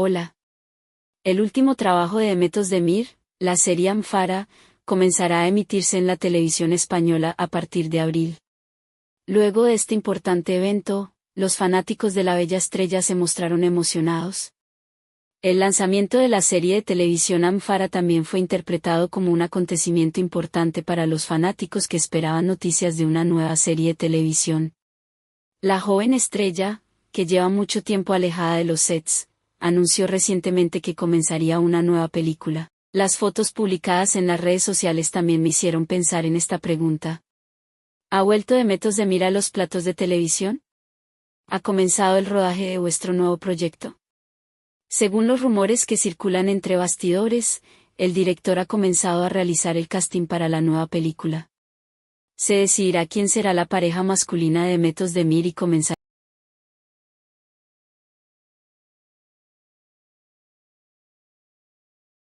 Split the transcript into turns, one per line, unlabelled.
Hola. El último trabajo de Emetos Demir, la serie Amfara, comenzará a emitirse en la televisión española a partir de abril. Luego de este importante evento, los fanáticos de la bella estrella se mostraron emocionados. El lanzamiento de la serie de televisión Amfara también fue interpretado como un acontecimiento importante para los fanáticos que esperaban noticias de una nueva serie de televisión. La joven estrella, que lleva mucho tiempo alejada de los sets, anunció recientemente que comenzaría una nueva película. Las fotos publicadas en las redes sociales también me hicieron pensar en esta pregunta. ¿Ha vuelto de Metos de Mira los platos de televisión? ¿Ha comenzado el rodaje de vuestro nuevo proyecto? Según los rumores que circulan entre bastidores, el director ha comenzado a realizar el casting para la nueva película. Se decidirá quién será la pareja masculina de Metos de Mir y comenzará